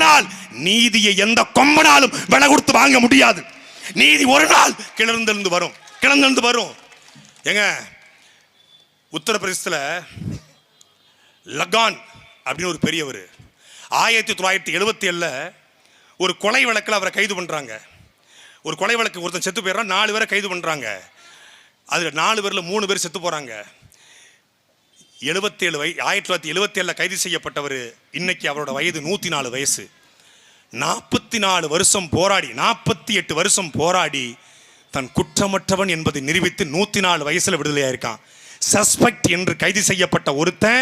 ஆனால் நீதியை எந்த கொம்பனாலும் விலை கொடுத்து வாங்க முடியாது. நீதி ஒரு நாள் கிளர்ந்திருந்து வரும். கிளர்ந்தெழுந்து வரும். ஏங்க உத்தரப்பிரதேசத்தில் லகான் அப்படின்னு ஒரு பெரியவர். ஆயிரத்தி தொள்ளாயிரத்தி எழுபத்தி ஏழில் ஒரு கொலை வழக்கில் அவரை கைது பண்ணுறாங்க ஒரு கொலை வழக்கு ஒருத்தன் செத்து போயிடுறான் நாலு பேரை கைது பண்ணுறாங்க அதில் நாலு பேரில் மூணு பேர் செத்து போகிறாங்க எழுபத்தேழு வய ஆயிரத்தி தொள்ளாயிரத்தி எழுபத்தேழில் கைது செய்யப்பட்டவர் இன்னைக்கு அவரோட வயது நூற்றி நாலு வயசு. நாற்பத்தி நாலு வருஷம் போராடி நாற்பத்தி எட்டு வருஷம் போராடி தன் குற்றமற்றவன் என்பதை நிரூபித்து நூற்றி நாலு வயசில் விடுதலையாக இருக்கான் சஸ்பெக்ட் என்று கைது செய்யப்பட்ட ஒருத்தன்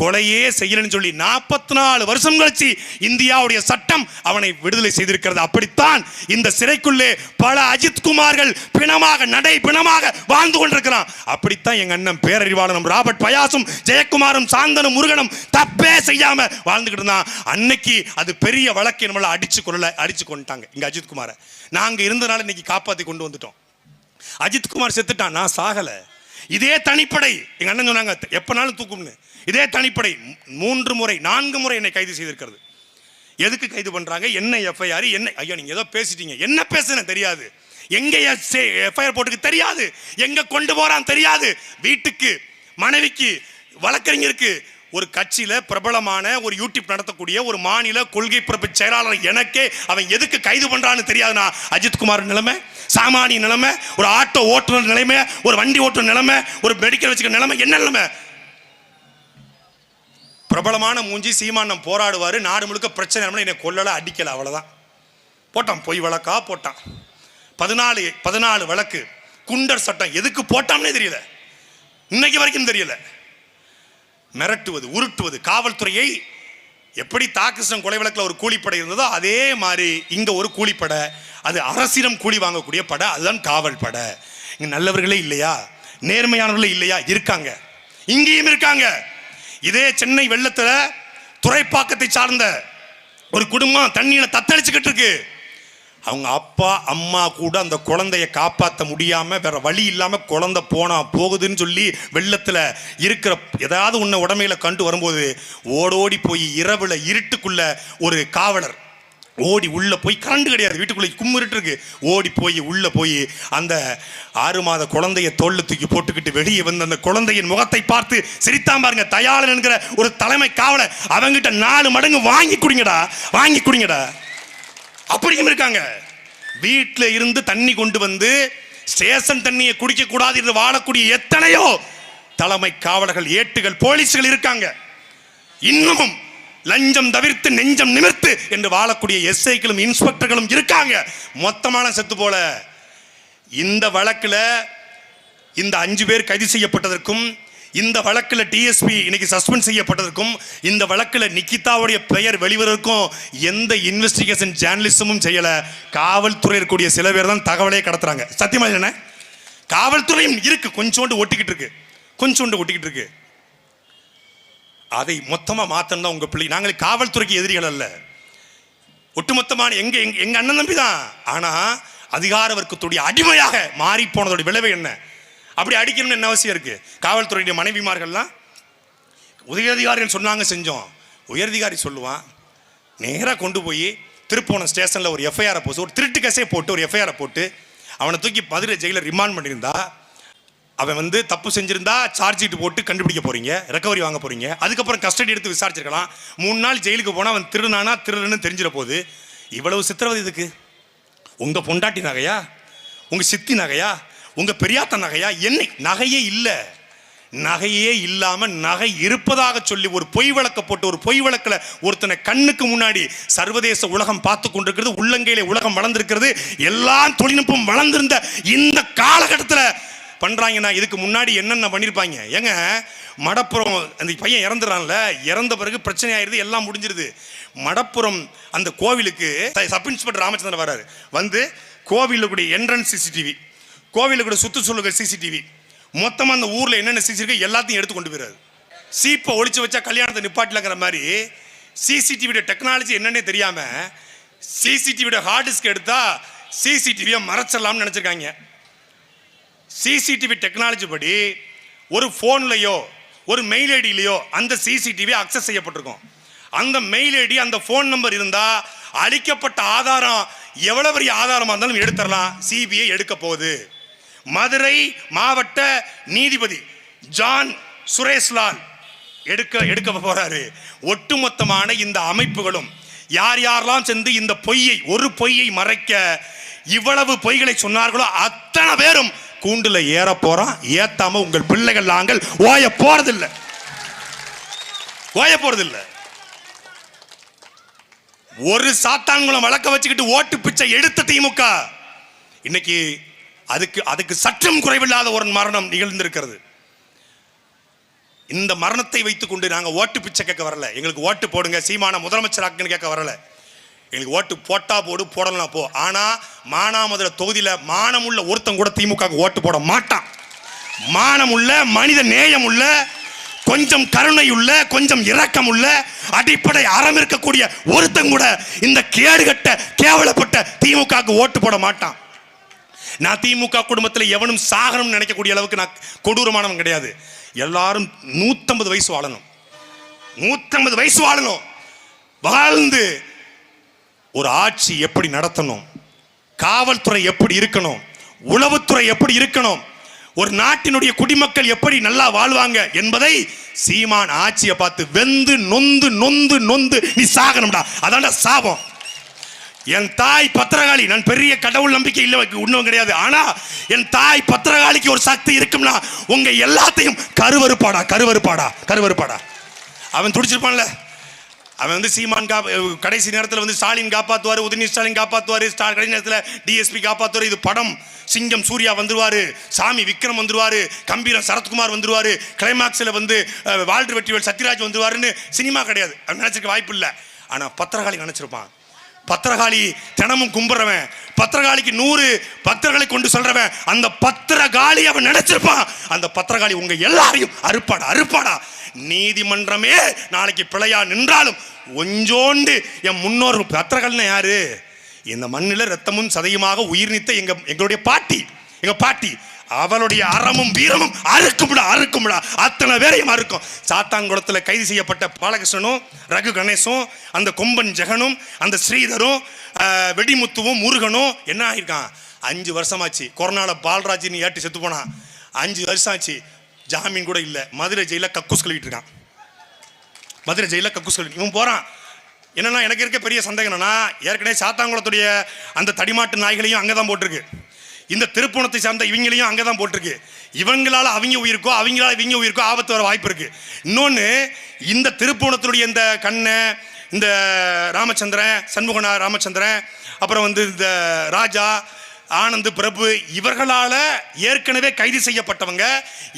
கொலையே செய்யலன்னு சொல்லி நாற்பத்தி நாலு வருஷம் கழிச்சு இந்தியாவுடைய சட்டம் அவனை விடுதலை செய்திருக்கிறது. அப்படித்தான் இந்த சிறைக்குள்ளே பல அஜித் குமார்கள் பிணமாக நடை பிணமாக வாழ்ந்து கொண்டிருக்கிறான். அப்படித்தான் எங்க அண்ணன் பேரறிவாளனும் ராபர்ட் பயாசும் ஜெயக்குமாரும் சாந்தனும் முருகனும் தப்பே செய்யாம வாழ்ந்துகிட்டு இருந்தான். அன்னைக்கு அது பெரிய வழக்கை நம்மள அடிச்சு கொள்ள அடிச்சு கொண்டுட்டாங்க இங்க அஜித் குமாரை. நாங்க இருந்தனால இன்னைக்கு காப்பாத்தி கொண்டு வந்துட்டோம். அஜித்குமார் செத்துட்டான் நான் சாகல. இதே தனிப்படை எங்க அண்ணன் சொன்னாங்க எப்பனாலும் தூக்கும்னு. இதே தனிப்படை. மூன்று முறை நான்கு முறை என்னை கைது செய்திருக்கிறது. எதுக்கு கைது பண்ணுறாங்க என்ன எஃப்ஐஆர் என்ன? ஐயா நீங்கள் ஏதோ பேசிட்டீங்க. என்ன பேசுன தெரியாது. எங்க எஃப்ஐஆர் போட்டுக்கு தெரியாது. எங்கே கொண்டு போகிறான்னு தெரியாது. வீட்டுக்கு மனைவிக்கு வழக்கறிஞருக்கு ஒரு கட்சியில் பிரபலமான ஒரு யூடியூப் நடத்தக்கூடிய ஒரு மாநில கொள்கை பிறப்பு செயலாளர் எனக்கே அவன் எதுக்கு கைது பண்ணுறான்னு தெரியாதுண்ணா. அஜித்குமார் நிலைமை சாமானிய நிலைமை ஒரு ஆட்டோ ஓட்டுநர் நிலைமை ஒரு வண்டி ஓட்டுநர் நிலைமை ஒரு மெடிக்கல் வச்சுக்கிற நிலைமை என்ன நிலைமை? பிரபலமான மூஞ்சி சீமானம் போராடுவார். நாடு முழுக்க பிரச்சனை என்னை கொல்லலை அடிக்கலை அவ்வளோதான் போட்டான் பொய் வழக்கா? போட்டான். பதினாலு பதினாலு வழக்கு குண்டர் சட்டம் எதுக்கு போட்டோம்னே தெரியல. இன்னைக்கு வரைக்கும் தெரியல. மிரட்டுவது உருட்டுவது காவல்துறையை எப்படி தாக்கிருஷ்ணன் கொலை வழக்கில் ஒரு கூலிப்படை இருந்ததோ அதே மாதிரி இங்கே ஒரு கூலிப்படை அது அரசிடம் கூலி வாங்கக்கூடிய படை அதுதான் காவல் படை. இங்கே நல்லவர்களே இல்லையா? நேர்மையானவர்களே இல்லையா? இருக்காங்க. இங்கேயும் இருக்காங்க. இதே சென்னை வெள்ளத்தில் துறைப்பாக்கத்தை சார்ந்த ஒரு குடும்பம் தண்ணியில் தத்தளிச்சுக்கிட்டு இருக்கு. அவங்க அப்பா அம்மா கூட அந்த குழந்தைய காப்பாற்ற முடியாமல் வேற வழி இல்லாமல் குழந்தை போனா போகுதுன்னு சொல்லி வெள்ளத்தில் இருக்கிற ஏதாவது உன்னை உடமையில கண்டு வரும்போது ஓடோடி போய் இரவில் இருட்டுக்குள்ள ஒரு காவலர் ஓடி உள்ளே போய் கரண்ட் கிடையாது. வீட்டுக்குள்ளே கும்மிருட்டு இருக்கு. ஓடி போய் உள்ளே போய் அந்த ஆறு மாத குழந்தைய தோல்ல தூக்கி போட்டுக்கிட்டு வெளியே வந்து அந்த குழந்தையின் முகத்தை பார்த்து சிரித்தான் பாருங்க. தயாளன் என்கிற ஒரு தலைமை காவலை அவங்கிட்ட நாலு மடங்கு வாங்கி குடிங்கடா. வாங்கி குடிங்கடா. அப்படியும் இருக்காங்க. வீட்டில் இருந்து தண்ணி கொண்டு வந்து ஸ்டேஷன் தண்ணியை குடிக்கக்கூடாது என்று வாழக்கூடிய எத்தனையோ தலைமை காவலர்கள் ஏட்டுகள் போலீஸ்கள் இருக்காங்க. இன்னமும் லஞ்சம் தவிர்த்து நெஞ்சம் நிமிர்த்து என்று வாழக்கூடிய எஸ்ஐக்களும் இன்ஸ்பெக்டர்களும் இருக்காங்க. மொத்தமான செத்து போல. இந்த வழக்கில் இந்த அஞ்சு பேர் கைது செய்யப்பட்டதற்கும் இந்த வழக்கில் டிஎஸ்பி இன்னைக்கு சஸ்பெண்ட் செய்யப்பட்டதற்கும் இந்த வழக்கில் நிக்கிதாவுடைய பெயர் வெளிவதற்கும் எந்த இன்வெஸ்டிகேஷன் ஜேர்னலிசமும் செய்யலை. காவல்துறை இருக்கக்கூடிய சில பேர் தான் தகவலே கடத்துறாங்க. சத்தியமா என்ன காவல்துறையும் இருக்கு. கொஞ்சோண்டு ஒட்டிக்கிட்டு இருக்கு. கொஞ்சோண்டு ஒட்டிக்கிட்டு இருக்கு. அதை மொத்தமாக மாற்றணும் தான் உங்கள் பிள்ளை. நாங்கள் காவல்துறைக்கு எதிரிகள் அல்ல. ஒட்டுமொத்தமான எங்க எங்க- எங்கள் அண்ணன் தம்பி தான். ஆனால் அதிகார வர்க்கத்துடைய அடிமையாக மாறி போனதோட விளைவு என்ன? அப்படி அடிக்கணும்னு என்ன அவசியம் இருக்குது காவல்துறையுடைய மனைவிமார்கள்லாம் உயரதிகாரிகள் சொன்னாங்க செஞ்சோம். உயரதிகாரி சொல்லுவான் நேராக கொண்டு போய் திருப்போணம் ஸ்டேஷனில் ஒரு எஃப்ஐஆரை போட்டு ஒரு திருட்டு கேஸே போட்டு ஒரு எஃப்ஐஆரை போட்டு அவனை தூக்கி மதுரை ஜெயிலில் ரிமாண்ட் பண்ணியிருந்தா அவன் வந்து தப்பு செஞ்சிருந்தா சார்ஜ் ஷீட் போட்டு கண்டுபிடிக்க போறீங்க ரெக்கவரி வாங்க போறீங்க. அதுக்கப்புறம் கஸ்டடி எடுத்து விசாரிச்சிருக்கலாம். மூணு நாள் ஜெயிலுக்கு போனால் அவன் திருநானா திருடுன்னு தெரிஞ்சிட போகுது இவ்வளவு சித்திரவதை இதுக்கு உங்க பொண்டாட்டி நகையா? உங்க சித்தி நகையா? உங்க பெரியாத்த நகையா? என்ன நகையே இல்லை. நகையே இல்லாம நகை இருப்பதாக சொல்லி ஒரு பொய் வழக்க போட்டு ஒரு பொய் வழக்கில் ஒருத்தனை கண்ணுக்கு முன்னாடி சர்வதேச உலகம் பார்த்து கொண்டிருக்கிறது உள்ளங்கையில உலகம் வளர்ந்திருக்கிறது எல்லா தொழில்நுட்பம் வளர்ந்திருந்த இந்த காலகட்டத்தில் பண்ணுறாங்கன்னா இதுக்கு முன்னாடி என்னென்ன பண்ணியிருப்பாங்க ஏங்க மடப்புறம் அந்த பையன் இறந்துறான்ல இறந்த பிறகு பிரச்சனை ஆயிடுது எல்லாம் முடிஞ்சிருது. மடப்புறம் அந்த கோவிலுக்கு சப் இன்ஸ்பெக்டர் ராமச்சந்திரன் வர்றாரு. வந்து கோவிலுக்குடைய என்ட்ரன்ஸ் சிசிடிவி கோவிலுக்குடைய சுற்றுச்சூழல் சிசிடிவி மொத்தமாக அந்த ஊரில் என்னென்ன சிசி இருக்கு எல்லாத்தையும் எடுத்து கொண்டு போயிறாரு. சீப்பை ஒழிச்சு வச்சா கல்யாணத்தை நிப்பாட்டலங்கிற மாதிரி சிசிடிவியோட டெக்னாலஜி என்னன்னே தெரியாமல் சிசிடிவியோட ஹார்ட் டிஸ்க் எடுத்தால் சிசிடிவியை மறைச்சிடலாம்னு நினச்சிருக்காங்க. சிசிடிவி டெக்னாலஜி படி ஒரு ஃபோன்லையோ ஒரு மெயில் ஐடியிலையோ அந்த சிசிடிவி அக்சஸ் செய்யப்பட்டிருக்கும். அந்த மெயில் ஐடி அந்த ஃபோன் நம்பர் இருந்தால் அளிக்கப்பட்ட ஆதாரம் எவ்வளோ பெரிய ஆதாரமாக இருந்தாலும் எடுத்துடலாம். சிபிஐ எடுக்க போகுது. மதுரை மாவட்ட நீதிபதி ஜான் சுரேஷ்லால் எடுக்க எடுக்க போகிறாரு ஒட்டுமொத்தமான இந்த அமைப்புகளும் யார் யாரெல்லாம் சென்று இந்த பொய்யை ஒரு பொய்யை மறைக்க இவ்வளவு பொய்களை சொன்னார்களோ அத்தனை பேரும் கூண்டுல ஏற போறான் ஏத்தாம உங்கள் பிள்ளைகள் நாங்கள் ஓய போறதில்லை. ஓய போறதில்லை. ஒரு சாத்தான்குளம் வழக்க வச்சுக்கிட்டு ஓட்டு பிச்சை எடுத்த திமுக. இன்னைக்கு அதுக்கு அதுக்கு சற்றும் குறைவில்லாத ஒரு மரணம் நிகழ்ந்திருக்கிறது. இந்த மரணத்தை வைத்துக்கொண்டு நாங்கள் ஓட்டு பிச்சை கேட்க வரல. எங்களுக்கு ஓட்டு போடுங்க சீமான முதலமைச்சராக்குன்னு கேட்க வரல. எங்களுக்கு ஓட்டு போட்டா போடு போடலாம் போ. ஆனால் மானாமதுரை தொகுதியில் மானமுள்ள ஒருத்தன் கூட திமுக ஓட்டு போட மாட்டான். மானமுள்ள மனித நேயம் உள்ள கொஞ்சம் கருணை உள்ள கொஞ்சம் இரக்கம் உள்ள அடிப்படை அறம் இருக்கக்கூடிய ஒருத்தன் கூட இந்த கேடுகட்ட கேவலப்பட்ட திமுக ஓட்டு போட மாட்டான். நான் திமுக குடும்பத்தில் எவனும் சாகணும்னு நினைக்கக்கூடிய அளவுக்கு நான் கொடூரமானவன் கிடையாது. எல்லாரும் நூற்றம்பது வயசு வாழணும். நூற்றம்பது வயசு வாழணும். வாழ்ந்து ஒரு ஆட்சி எப்படி நடத்தணும்? காவல்துறை எப்படி இருக்கணும்? உளவுத்துறை எப்படி இருக்கணும்? ஒரு நாட்டினுடைய குடிமக்கள் எப்படி நல்லா வாழ்வாங்க என்பதை சீமான் ஆட்சியை பார்த்து வெந்து நொந்து நொந்து நொந்து நீ சாகணும்டா அதான்டா சாபம். என் தாய் பத்திரகாளி நான் பெரிய கடவுள் நம்பிக்கை இல்லை ஒன்றும் கிடையாது. ஆனா என் தாய் பத்திரகாளிக்கு ஒரு சக்தி இருக்கும்னா உங்க எல்லாத்தையும் கருவறுப்பாடா கருவறுப்பாடா கருவறுப்பாடா. அவன் துடிச்சிருப்பான்ல. அவன் வந்து சீமான் கா கடைசி நேரத்தில் வந்து ஸ்டாலின் காப்பாற்றுவார் உதயநிதி ஸ்டாலின் காப்பாத்துவாரு ஸ்டா கடைசி நேரத்தில் டிஎஸ்பி காப்பாத்துவாரு. இது படம். சிங்கம் சூர்யா வந்துருவார் சாமி விக்ரம் வந்துருவார் கம்பீரம் சரத்குமார் வந்துருவார் கிளைமாக்ஸில் வந்து வாழ்று வெற்றிவேல் சத்யராஜ் வந்துருவாருன்னு சினிமா கிடையாது. அவன் நினச்சிருக்க வாய்ப்பு இல்லை. ஆனால் பத்திரகாளி நினச்சிருப்பான். பத்திரகாளி தினமும் கும்பிட்றவன் பத்திரகாளிக்கு நூறு பக்தர்களை கொண்டு சொல்றவன். அந்த பத்திரகாளி அவன் நினைச்சிருப்பான். அந்த பத்திரகாளி உங்க எல்லாரையும் அறுப்பாடா அறுப்பாடா. நீதிமன்றமே நாளைக்கு பிழையா நின்றாலும் ஒஞ்சோண்டு என் முன்னோர் பத்திரகாலினா யாரு? இந்த மண்ணில் ரத்தமும் சதையுமாக உயிர் நீத்த எங்க எங்களுடைய பாட்டி எங்க பாட்டி அவளுடைய அறமும் வீரமும் அறுக்கும்டா அறுக்கும்டா. அத்தனை பேரையும் அறுக்கும். சாத்தாங்குளத்தில் கைது செய்யப்பட்ட பாலகிருஷ்ணனும் ரகு கணேசும் அந்த கொம்பன் ஜெகனும் அந்த ஸ்ரீதரும் வெடிமுத்துவும் முருகனும் என்ன ஆயிருக்கான் அஞ்சு வருஷமாச்சு. கொரோனாவில் பால்ராஜின்னு ஏட்டு செத்து போனான். அஞ்சு வருஷம் ஆச்சு ஜாமீன் கூட இல்லை. மதுரை ஜெயிலில் கக்கூஸ் கழுவிட்டு இருக்கான். மதுரை ஜெயில கக்கூஸ் கழுவி இவன் போகிறான் என்னன்னா எனக்கு இருக்க பெரிய சந்தேகம் என்னன்னா ஏற்கனவே சாத்தாங்குளத்துடைய அந்த தடிமாட்டு நாய்களையும் அங்கே தான் போட்டிருக்கு. இந்த திருப்பணத்தை சார்ந்த இவங்களையும் அங்கே தான் போட்டிருக்கு. இவங்களால் அவங்க உயிருக்கோ அவங்களால இவங்க உயிருக்கோ ஆபத்து வர வாய்ப்பு இருக்குது இன்னொன்று இந்த திருப்பணத்தினுடைய இந்த கண்ணை இந்த ராமச்சந்திரன் சண்முகனா ராமச்சந்திரன் அப்புறம் வந்து இந்த ராஜா ஆனந்த் பிரபு இவர்களால் ஏற்கனவே கைது செய்யப்பட்டவங்க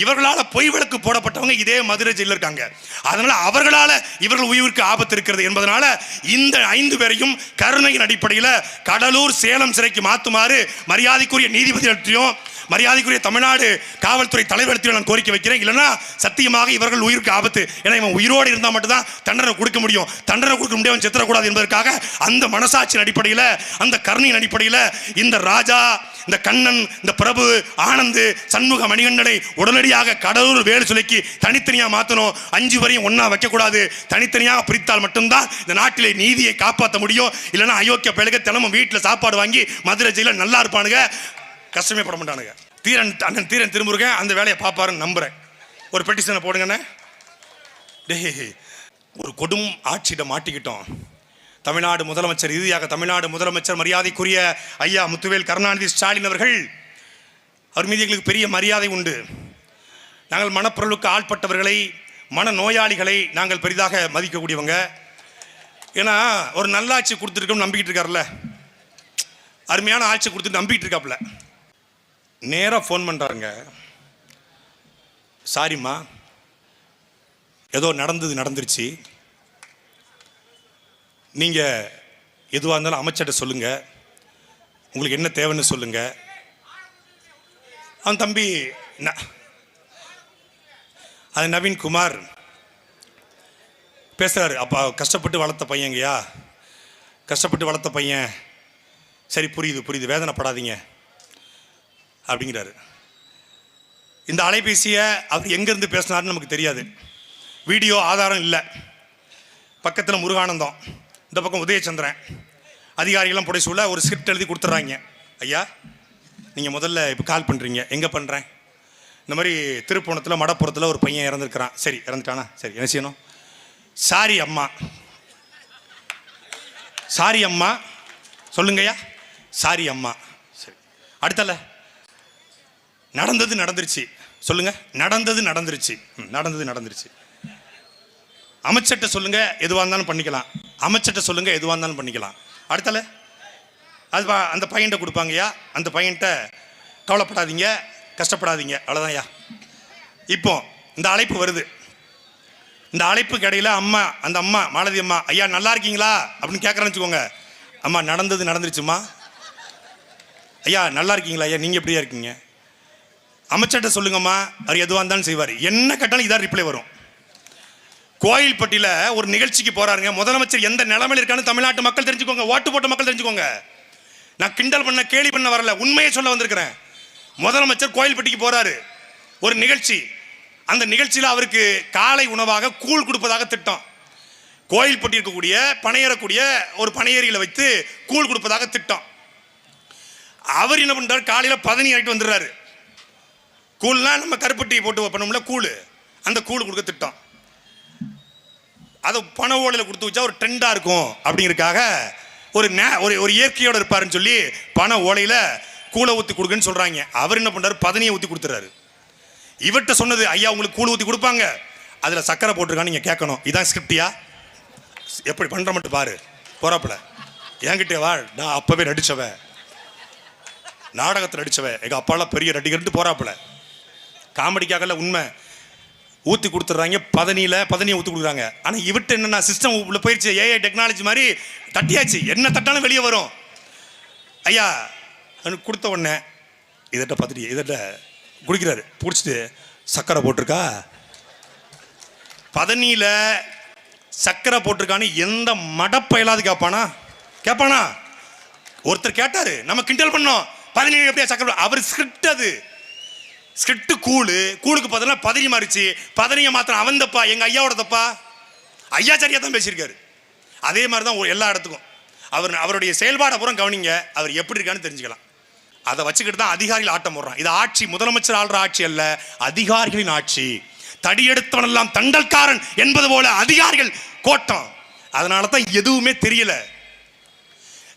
இவர்களால் பொய் வழக்கு போடப்பட்டவங்க இதே மதுரை ஜெயிலில் இருக்காங்க. அதனால அவர்களால் இவர்கள் உயிருக்கு ஆபத்து இருக்கிறது என்பதனால இந்த ஐந்து பேரையும் கருணையின் அடிப்படையில் கடலூர் சேலம் சிறைக்கு மாத்துமாறு மரியாதைக்குரிய நீதிபதியிடத்தையும் மரியாதைக்குரிய தமிழ்நாடு காவல்துறை தலைவரிடத்தில் நான் கோரிக்கை வைக்கிறேன். இல்லைன்னா சத்தியமாக இவர்கள் உயிருக்கு ஆபத்து. ஏன்னா இவன் உயிரோடு இருந்தால் மட்டும்தான் தண்டனை கொடுக்க முடியும். தண்டனை கொடுக்க முடியும் சித்திரக்கூடாது என்பதற்காக அந்த மனசாட்சியின் அடிப்படையில் அந்த கருணையின் அடிப்படையில் இந்த ராஜா இந்த கண்ணன் இந்த பிரபு ஆனந்த் சண்முக மணிகண்டனை உடனடியாக கடலூர் வேலு சிலைக்கு தனித்தனியாக மாற்றணும் அஞ்சு வரையும் ஒன்றா வைக்கக்கூடாது. தனித்தனியாக பிரித்தால் மட்டும்தான் இந்த நாட்டிலே நீதியை காப்பாற்ற முடியும். இல்லைன்னா அயோக்கிய பிள்ளைக தினமும் வீட்டில் சாப்பாடு வாங்கி மதுரை ஜெயிலில் நல்லா இருப்பானுங்க. கஷ்டமே பட மாட்டானுங்க. தீரன் அண்ணன் தீரன் திருமுருகன் அந்த வேலையை பார்ப்பாருன்னு நம்புகிறேன் ஒரு பெட்டிஷனை போடுங்கண்ணே. டேய் ஒரு கொடும் ஆட்சியிட மாட்டிக்கிட்டோம். தமிழ்நாடு முதலமைச்சர் இறுதியாக தமிழ்நாடு முதலமைச்சர் மரியாதைக்குரிய ஐயா முத்துவேல் கருணாநிதி ஸ்டாலின் அவர்கள் அவர் மீது எங்களுக்கு பெரிய மரியாதை உண்டு. நாங்கள் மனப்பொருளுக்கு ஆள்பட்டவர்களை மன நோயாளிகளை நாங்கள் பெரிதாக மதிக்கக்கூடியவங்க. ஏன்னா ஒரு நல்லாட்சி கொடுத்துருக்கோம் நம்பிக்கிட்டு இருக்காருல்ல. அருமையான ஆட்சி கொடுத்து நம்பிக்கிட்டு இருக்காப்புல. நேராக ஃபோன் பண்ணுறாருங்க சாரிம்மா ஏதோ நடந்தது நடந்துருச்சு. நீங்கள் எதுவாக இருந்தாலும் அமைச்சர்கிட்ட சொல்லுங்கள் உங்களுக்கு என்ன தேவைன்னு சொல்லுங்கள் அவன் தம்பி ந- அது நவீன் குமார். பேசுகிறாரு அப்பா கஷ்டப்பட்டு வளர்த்த பையங்கய்யா கஷ்டப்பட்டு வளர்த்த பையன். சரி புரியுது புரியுது. வேதனைப்படாதீங்க. அப்படிங்கிறாரு. இந்த அலைபேசியை அவர் எங்கேருந்து பேசினாருன்னு நமக்கு தெரியாது. வீடியோ ஆதாரம் இல்லை. பக்கத்தில் முருகானந்தம். இந்த பக்கம் உதயச்சந்திரன். அதிகாரிகள்லாம் புடைசூழ ஒரு ஸ்கிரிப்ட் எழுதி கொடுத்துட்றாங்க ஐயா நீங்கள் முதல்ல இப்போ கால் பண்ணுறீங்க எங்கே பண்ணுறேன் இந்த மாதிரி திருப்போணத்தில் மடப்புறத்தில் ஒரு பையன் இறந்துருக்கிறான். சரி இறந்துட்டானா? சரி என்ன செய்யணும்? சாரி அம்மா. சாரி அம்மா. சொல்லுங்கய்யா சாரி அம்மா. சரி. அடுத்தல. நடந்தது நடந்துருச்சு. சொல்லுங்க. நடந்தது நடந்துருச்சு. ம், நடந்தது நடந்துருச்சு. அமைச்சர்கிட்ட சொல்லுங்க. எதுவாக இருந்தாலும் பண்ணிக்கலாம். அமைச்சர்கிட்ட சொல்லுங்க எதுவாக இருந்தாலும் பண்ணிக்கலாம். அடுத்தல அது பா- அந்த பையன்கிட்ட கொடுப்பாங்கய்யா. அந்த பையன்கிட்ட கவலைப்படாதீங்க கஷ்டப்படாதீங்க. அவ்வளோதான்யா இப்போ இந்த அழைப்பு வருது. இந்த அழைப்புக்கு இடையில அம்மா அந்த அம்மா மாலதி அம்மா ஐயா நல்லா இருக்கீங்களா? அப்படின்னு கேட்குறேன்னு வச்சுக்கோங்க. அம்மா நடந்தது நடந்துருச்சுமா? ஐயா நல்லா இருக்கீங்களா? ஐயா நீங்கள் எப்படியா இருக்கீங்க? அமைச்சர்கிட்ட சொல்லுங்கம்மா அவர் எதுவாக இருந்தாலும் செய்வார். என்ன கேட்டாலும் இதான் ரிப்ளை வரும். கோயில்பட்டியில் ஒரு நிகழ்ச்சிக்கு போகிறாருங்க முதலமைச்சர் எந்த நிலைமையில் இருக்கான்னு தமிழ்நாட்டு மக்கள் தெரிஞ்சுக்கோங்க. ஓட்டு போட்ட மக்கள் தெரிஞ்சுக்கோங்க. நான் கிண்டல் பண்ண கேலி பண்ண வரல. உண்மையை சொல்ல வந்திருக்கிறேன். முதலமைச்சர் கோயில்பட்டிக்கு போகிறாரு ஒரு நிகழ்ச்சி. அந்த நிகழ்ச்சியில் அவருக்கு காலை உணவாக கூழ் கொடுப்பதாக திட்டம். கோயில்பட்டி இருக்கக்கூடிய பனையேறக்கூடிய ஒரு பனையேறிகளை வைத்து கூழ் கொடுப்பதாக திட்டம். அவர் என்ன பண்ணுறார் காலையில் பதனி ஆகிட்டு வந்துடுறாரு. கூழ்லாம் நம்ம கருப்பட்டி போட்டு பண்ணோம்ல கூழ். அந்த கூழ் கொடுக்க திட்டம். அதை பண ஓலையில் கொடுத்து வச்சா ஒரு ட்ரெண்டாக இருக்கும் அப்படிங்கிறதுக்காக ஒரு நே ஒரு ஒரு இயற்கையோடு இருப்பாருன்னு சொல்லி பண ஓலையில் கூழை ஊற்றி கொடுக்குன்னு சொல்கிறாங்க அவர் என்ன பண்ணுறாரு பதனியை ஊற்றி கொடுத்துறாரு. இவர்கிட்ட சொன்னது ஐயா உங்களுக்கு கூழ் ஊற்றி கொடுப்பாங்க. அதில் சக்கரை போட்டிருக்கான்னு நீங்கள் கேட்கணும். இதான் ஸ்கிரிப்டியா எப்படி பண்ணுற மட்டும் பாரு. போகிறாப்புல என்கிட்ட வா நான் அப்போவே நடித்தவ நாடகத்தில் நடித்தவ எங்கள் அப்பாலாம் பெரிய நடிகர்ன்ட்டு போகிறாப்புல காமெடிக்காகல உண்மை. ஊற்றி கொடுத்துட்றாங்க பதனியில் பதனியை ஊற்றி கொடுக்குறாங்க. ஆனால் இவர்கிட்ட என்னென்ன சிஸ்டம் உள்ள போயிடுச்சு ஏஐ டெக்னாலஜி மாதிரி தட்டியாச்சு. என்ன தட்டாலும் வெளியே வரும். ஐயா எனக்கு கொடுத்த உடனே இதட்ட பார்த்துட்டு இதட்ட குடிக்கிறாரு. பிடிச்சிட்டு சக்கரை போட்டிருக்கா? பதனியில் சக்கரை போட்டிருக்கான்னு எந்த மடப்பயலாது கேட்பானா? கேட்பானா? ஒருத்தர் கேட்டார் நம்ம கிண்டல் பண்ணோம். பதனியில் எப்படியா சக்கரை அவர் ஸ்கிரிப்ட் அது. ஸ்கிரிப்ட் கூழு கூழுக்கு பதிலாக பதனி மாறிச்சு. பதனியை மாத்திரம் அவன் தப்பா எங்கள் ஐயாவோட தப்பா? ஐயா சரியாக தான் பேசியிருக்காரு. அதே மாதிரி தான் எல்லா இடத்துக்கும். அவர் அவருடைய செயல்பாடை அப்புறம் கவனிங்க. அவர் எப்படி இருக்கான்னு தெரிஞ்சுக்கலாம். அதை வச்சுக்கிட்டு தான் அதிகாரிகள் ஆட்டம் போடுறான். இது ஆட்சி முதலமைச்சர் ஆள்ற ஆட்சி அல்ல அதிகாரிகளின் ஆட்சி. தடியெடுத்தவனெல்லாம் தண்டல்காரன் என்பது போல அதிகாரிகள் கோட்டம். அதனால தான் எதுவுமே தெரியல.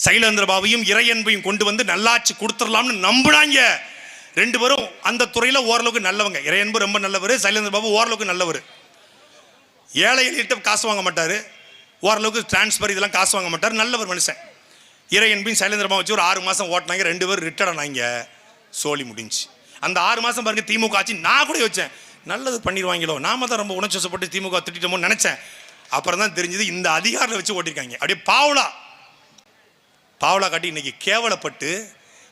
சைலேந்திர பாபையும் இறையன்பையும் கொண்டு வந்து நல்லாட்சி கொடுத்துடலாம்னு நம்புனாங்க. ரெண்டு பேரும் அந்த துறையில் ஓரளவுக்கு நல்லவங்க. இறையன்பு ரொம்ப நல்லவர் சைலேந்திர பாபு ஓரளவுக்கு நல்லவர். ஏழை எழுதிட்ட காசு வாங்க மாட்டார். ஓரளவுக்கு டிரான்ஸ்ஃபர் இதெல்லாம் காசு வாங்க மாட்டார். நல்லவர் மனுஷன். இறையன்பின் சைலேந்திர பாபு வச்சு ஒரு ஆறு மாதம் ஓட்டினாங்க. ரெண்டு பேரும் ரிட்டர்ட் ஆனாங்க. சோலி முடிஞ்சு அந்த ஆறு மாதம் பாருங்க திமுக ஆச்சு நான் கூட யோசிச்சேன். நல்லது பண்ணிடுவாங்களோ? நாம தான் ரொம்ப உணர்ச்சப்பட்டு திமுக திட்டமோ நினச்சேன். அப்புறம் தான் தெரிஞ்சது இந்த அதிகாரில் வச்சு ஓட்டிருக்காங்க. அப்படியே பாவலா. பாவலா காட்டி இன்னைக்கு கேவலப்பட்டு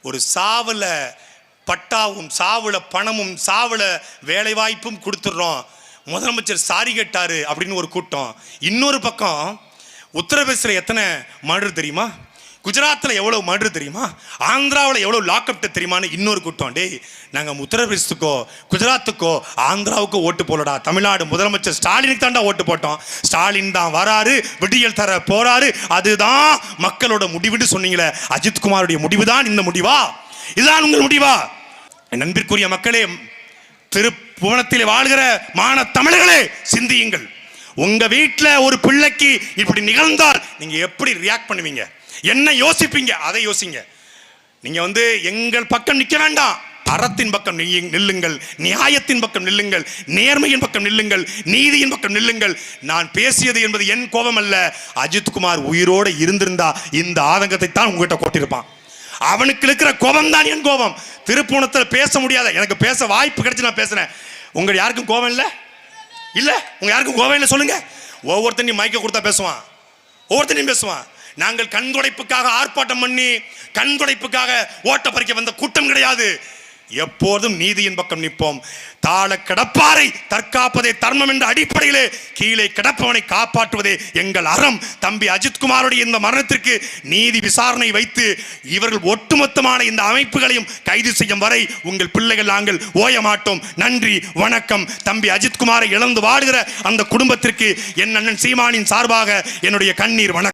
ஒரு சாவில் பட்டாவும் சாவுல பணமும் சாவுல வேலைவாய்ப்பும் கொடுத்துட்றோம். முதலமைச்சர் சாரி கேட்டாரு அப்படின்னு ஒரு கூட்டம். இன்னொரு பக்கம் உத்தரப்பிரதேசில் எத்தனை மர்டர் தெரியுமா? குஜராத்தில் எவ்வளோ மர்டர் தெரியுமா? ஆந்திராவில் எவ்வளோ லாக்அப் தெரியுமான்னு இன்னொரு கூட்டம். டேய் நாங்கள் உத்தரப்பிரதேசத்துக்கோ குஜராத்துக்கோ ஆந்திராவுக்கோ ஓட்டு போலடா தமிழ்நாடு முதலமைச்சர் ஸ்டாலினுக்கு தாண்டா ஓட்டு போட்டோம். ஸ்டாலின் தான் வராரு விடியல் தர போறாரு. அதுதான் மக்களோட முடிவுன்னு சொன்னீங்களே. அஜித்குமாருடைய முடிவு தான் இந்த முடிவா? இதுதான் உங்கள் முடிவா? நண்பிற்குரிய மக்களே திருப்புவனத்தில் வாழ்கிற மான தமிழர்களே சிந்தியுங்கள். உங்க வீட்டில் ஒரு பிள்ளைக்கு இப்படி நிகழ்ந்தால் நீங்க எப்படி ரியாக்ட் பண்ணுவீங்க? என்ன யோசிப்பீங்க? அதை யோசிங்க. நீங்க வந்து எங்கள் பக்கம் நிற்க வேண்டாம். அறத்தின் பக்கம் நில்லுங்கள். நியாயத்தின் பக்கம் நில்லுங்கள். நேர்மையின் பக்கம் நில்லுங்கள். நீதியின் பக்கம் நில்லுங்கள். நான் பேசியது என்பது என் கோபம் அல்ல. அஜித்குமார் உயிரோடு இருந்திருந்தா இந்த ஆதங்கத்தை தான் உங்ககிட்ட கொட்டிருப்பான். அவனுக்கு இருக்கிற கோபம் தான் என் கோபம். திருப்பூணத்தில் பேச முடியாத எனக்கு பேச வாய்ப்பு கிடைச்சு நான் பேசுறேன். உங்க யாருக்கும் கோபம் இல்லை? இல்லை? உங்க யாருக்கும் கோவம் இல்லை சொல்லுங்க. ஒவ்வொருத்தனையும் மைக்க கொடுத்தா பேசுவான். ஒவ்வொருத்தனையும் பேசுவான். நாங்கள் கண்துடைப்புக்காக ஆர்ப்பாட்டம் பண்ணி கண்துடைப்புக்காக ஓட்ட பறிக்க வந்த கூட்டம் கிடையாது. எப்போதும் நீதியின் பக்கம் நிற்போம். தாழ கிடப்பாரை தற்காப்பதே தர்மம் என்ற அடிப்படையிலே கீழே கிடப்பவனை காப்பாற்றுவதே எங்கள் அறம். தம்பி அஜித்குமாருடைய இந்த மரணத்திற்கு நீதி விசாரணை வைத்து இவர்கள் ஒட்டுமொத்தமான இந்த அமைப்புகளையும் கைது செய்யும் வரை உங்கள் பிள்ளைகள் நாங்கள் ஓய மாட்டோம். நன்றி வணக்கம். தம்பி அஜித்குமாரை இழந்து வாடுகிற அந்த குடும்பத்திற்கு என் அண்ணன் சீமானின் சார்பாக என்னுடைய கண்ணீர் வணக்கம்.